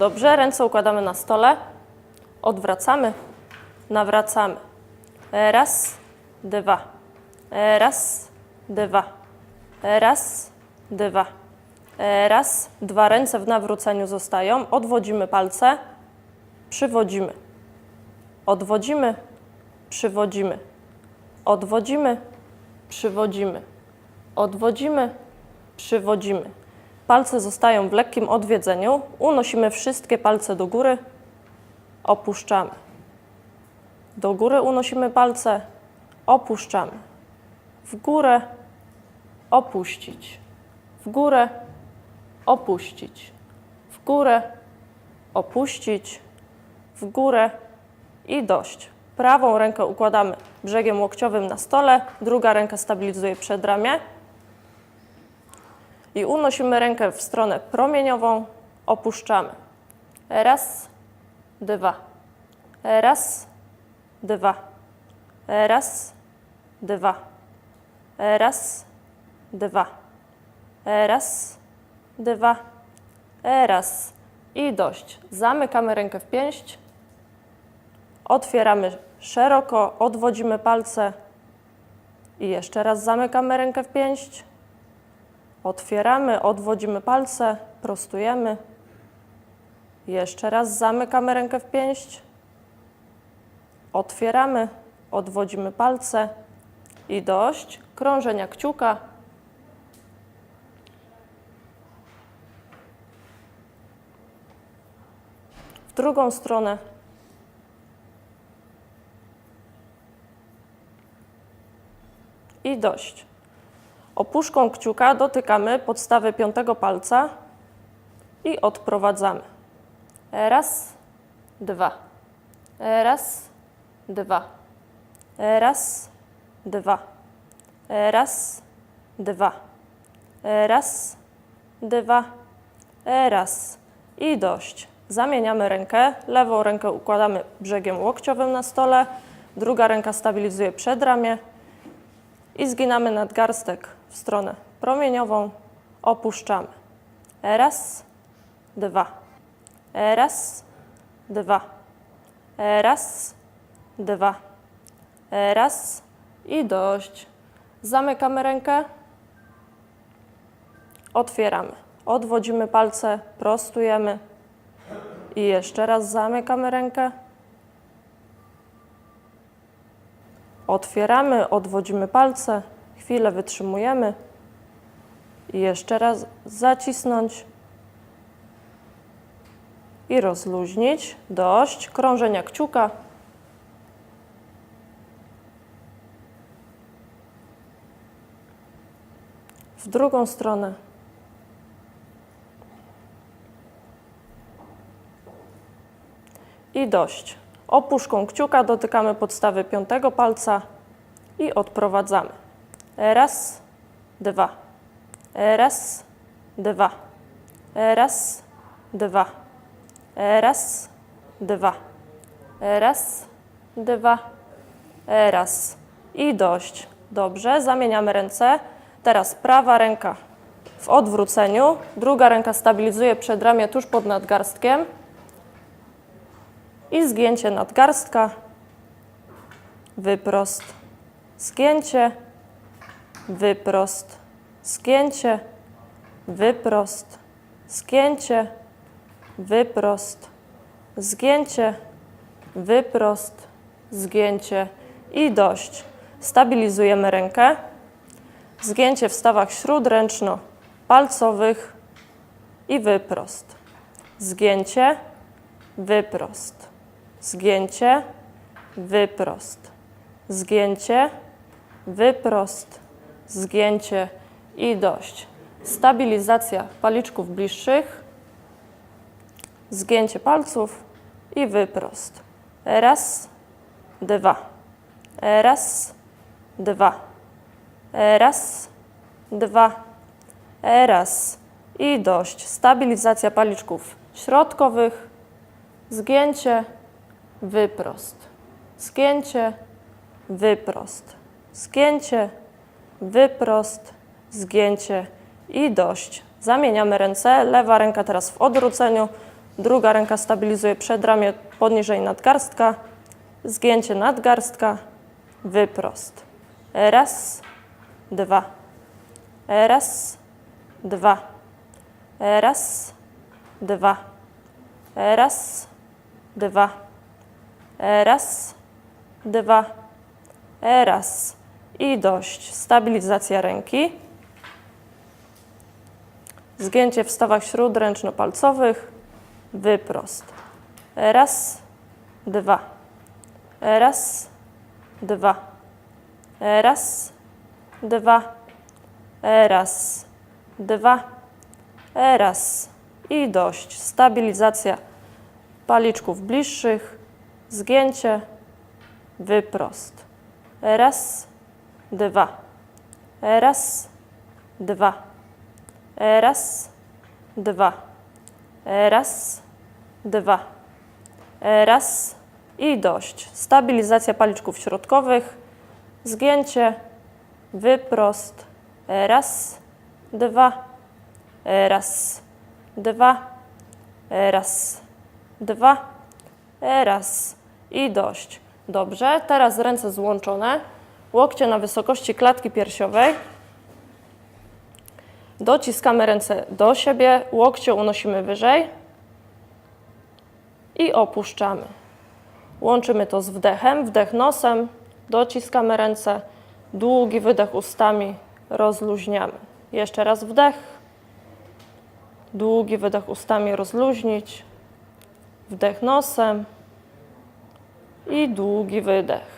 Dobrze, ręce układamy na stole, odwracamy, nawracamy. Raz, dwa. Raz, dwa. Raz, dwa. Raz, dwa. Ręce w nawróceniu zostają. Odwodzimy palce, przywodzimy. Odwodzimy, przywodzimy. Odwodzimy, przywodzimy. Odwodzimy, przywodzimy. Palce zostają w lekkim odwiedzeniu. Unosimy wszystkie palce do góry, opuszczamy. Do góry unosimy palce, opuszczamy. W górę, opuścić. W górę, opuścić. W górę, opuścić. W górę i dość. Prawą rękę układamy brzegiem łokciowym na stole, druga ręka stabilizuje przedramię. I unosimy rękę w stronę promieniową, opuszczamy. Raz, dwa. Raz, dwa. Raz, dwa. Raz, dwa. Raz, dwa. Raz. I dość. Zamykamy rękę w pięść. Otwieramy szeroko, odwodzimy palce. I jeszcze raz zamykamy rękę w pięść. Otwieramy, odwodzimy palce, prostujemy. Jeszcze raz zamykamy rękę w pięść. Otwieramy, odwodzimy palce i dość krążenia kciuka. W drugą stronę. I dość. Opuszką kciuka dotykamy podstawy piątego palca i odprowadzamy. Raz, dwa. Raz, dwa. Raz, dwa. Raz, dwa. Raz, dwa. Raz. I dość. Zamieniamy rękę. Lewą rękę układamy brzegiem łokciowym na stole. Druga ręka stabilizuje przedramię i zginamy nadgarstek w stronę promieniową, opuszczamy. Raz, dwa. Raz, dwa. Raz, dwa. Raz i dość. Zamykamy rękę. Otwieramy. Odwodzimy palce, prostujemy. I jeszcze raz zamykamy rękę. Otwieramy, odwodzimy palce, chwilę wytrzymujemy i jeszcze raz zacisnąć i rozluźnić. Dość krążenia kciuka. W drugą stronę. I dość. Opuszką kciuka dotykamy podstawy piątego palca i odprowadzamy. Raz, dwa. Raz, dwa. Raz, dwa. Raz, dwa. Raz, dwa. Raz. I dość. Dobrze, zamieniamy ręce. Teraz prawa ręka w odwróceniu, druga ręka stabilizuje przedramię tuż pod nadgarstkiem i zgięcie nadgarstka, wyprost, zgięcie, wyprost, zgięcie, wyprost, zgięcie, wyprost, zgięcie, wyprost, zgięcie i dość. Stabilizujemy rękę. Zgięcie w stawach śródręczno-palcowych i wyprost. Zgięcie, wyprost. Zgięcie, wyprost. Zgięcie, wyprost. Zgięcie i dość. Stabilizacja paliczków bliższych. Zgięcie palców i wyprost. Raz, dwa. Raz, dwa. Raz, dwa. Raz i dość. Stabilizacja paliczków środkowych. Zgięcie, wyprost. Zgięcie, wyprost. Zgięcie, wyprost, zgięcie i dość. Zamieniamy ręce. Lewa ręka teraz w odwróceniu. Druga ręka stabilizuje przedramię poniżej nadgarstka. Zgięcie nadgarstka. Wyprost. Raz, dwa. Raz, dwa. Raz, dwa. Raz, dwa. Raz, dwa. Raz. I dość. Stabilizacja ręki. Zgięcie w stawach śródręczno-palcowych. Wyprost. Raz, dwa. Raz, dwa. Raz, dwa. Raz, dwa. Raz. I dość. Stabilizacja paliczków bliższych. Zgięcie. Wyprost. Raz, dwa. Raz, dwa. Raz, dwa. Raz, dwa. Raz i dość. Stabilizacja paliczków środkowych. Zgięcie. Wyprost. Raz, dwa. Raz, dwa. Raz, dwa. Raz i dość. Dobrze, teraz ręce złączone. Łokcie na wysokości klatki piersiowej. Dociskamy ręce do siebie, łokcie unosimy wyżej i opuszczamy. Łączymy to z wdechem, wdech nosem, dociskamy ręce, długi wydech ustami, rozluźniamy. Jeszcze raz wdech, długi wydech ustami rozluźnić, wdech nosem i długi wydech.